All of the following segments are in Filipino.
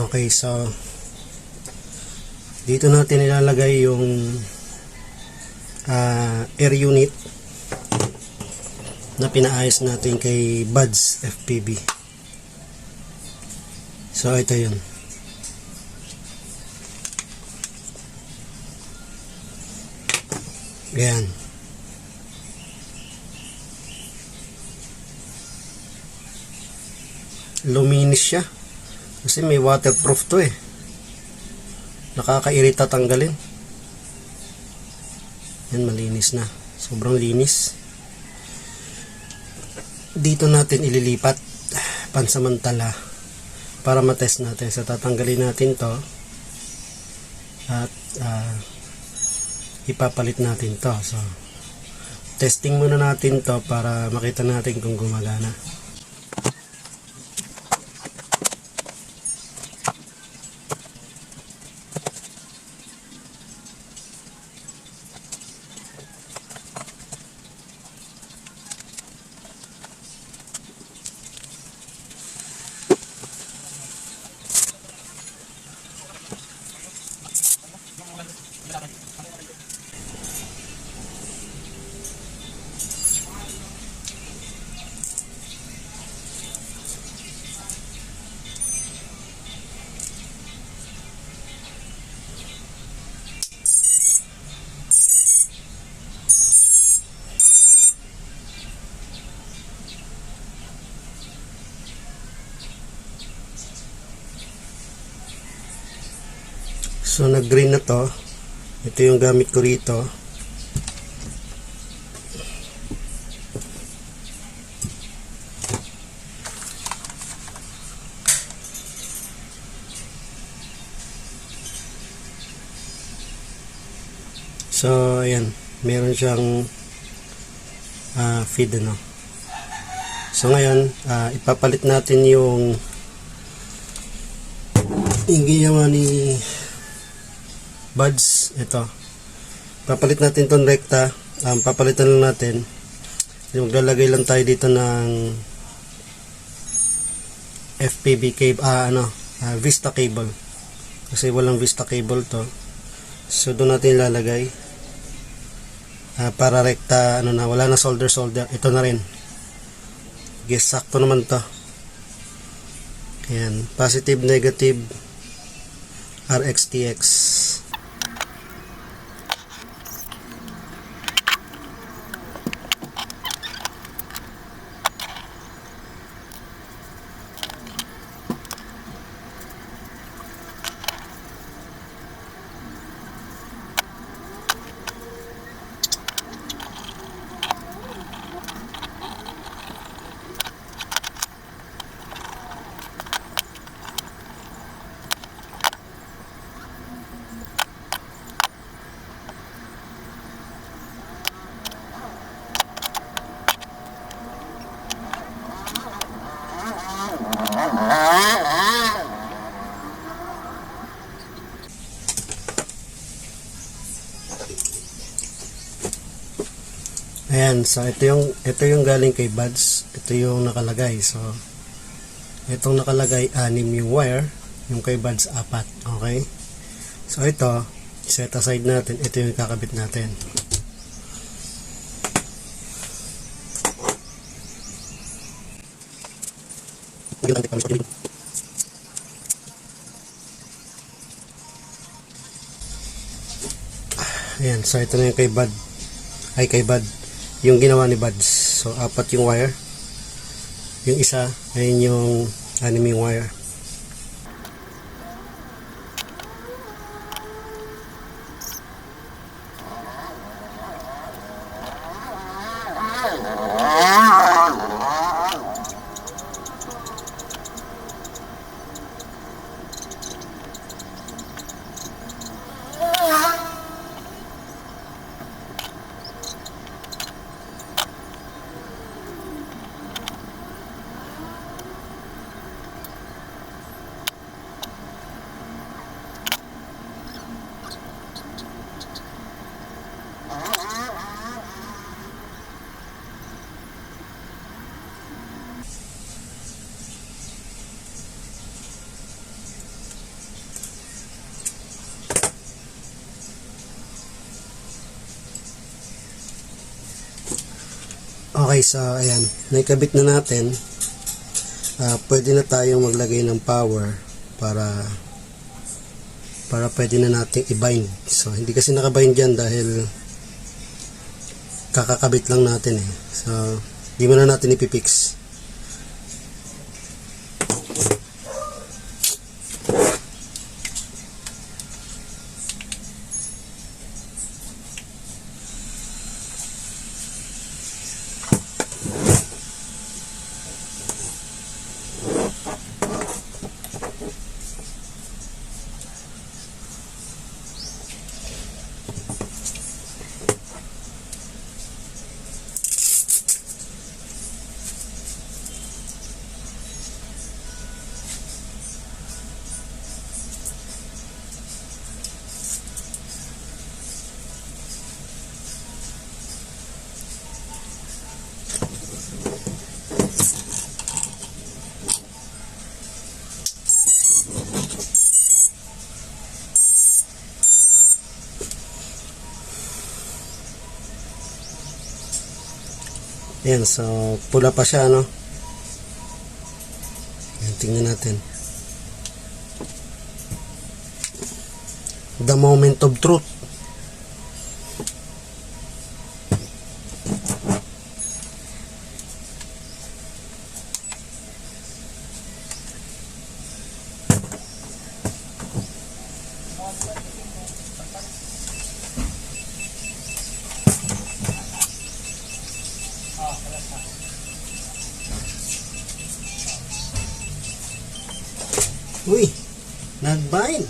Okay. So, dito natin ilalagay yung ah, air unit na pinaayos natin kay Buds FPV. So, ito yun. Ayan. Luminis siya. Kasi may waterproof to eh. Nakakairita tanggalin. Yan, malinis na. Sobrang linis. Dito natin ililipat pansamantala para matest natin. So, tatanggalin natin to at ah, ipapalit natin to. So, testing muna natin to para makita natin kung gumagana. So nag-green na to. Ito yung gamit ko rito. So ayan, meron siyang ah, feed ano. So ngayon, ah, ipapalit natin yung yung ginawa ni buds ito. Papalit natin tong rekta um, papalitan lang natin. Maglalagay lang tayo dito ng FPV cable ah ano ah, Vista cable. Kasi walang Vista cable to. So doon natin ilalagay. Ah, para rekta ano na wala na solder solder. Ito na rin. Yes sakto naman to. Ayan, positive negative. RXTX Ayan, so ito yung ito yung galing kay Buds. Ito yung nakalagay. So itong nakalagay anim yung wire, yung kay Buds apat. Okay? So ito, set aside natin. Ito yung kakabit natin. Ayan, so ito na yung kay Bud. Ay, kay Bud. Yung ginawa ni Buds. So, apat yung wire. Yung isa, ayun yung anim yung wire. Okay, so ayan, naikabit na natin. Ah, pwede na tayong maglagay ng power para para pwede na nating i-bind. So, hindi kasi nakabind dyan dahil kakakabit lang natin eh. So, hindi mo na natin ipipix. Ayan, so pula pa siya, no? Ayan, tingnan natin. The moment of truth. Uy, nagbind.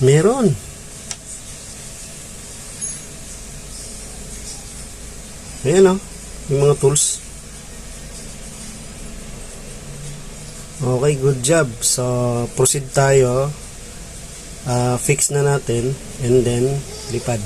Meron. Ayan o, yung mga tools. Okay, good job. So, proceed tayo. Ah, fix na natin and then lipad.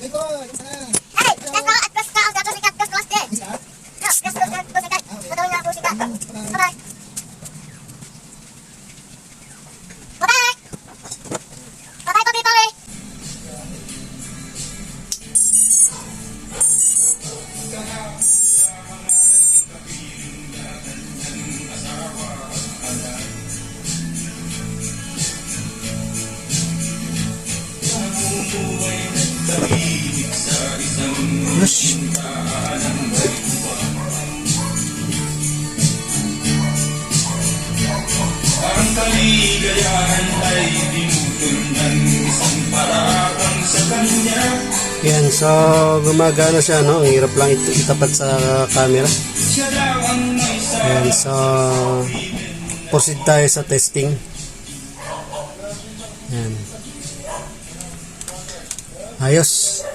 Hey, gas Yes. Ang kaligayahan ay ng isang parakang sa kanya Yan, so gumagana siya, no? Ang hirap lang ito itapat sa camera. Yan, so proceed tayo sa testing. Yan. Ayos.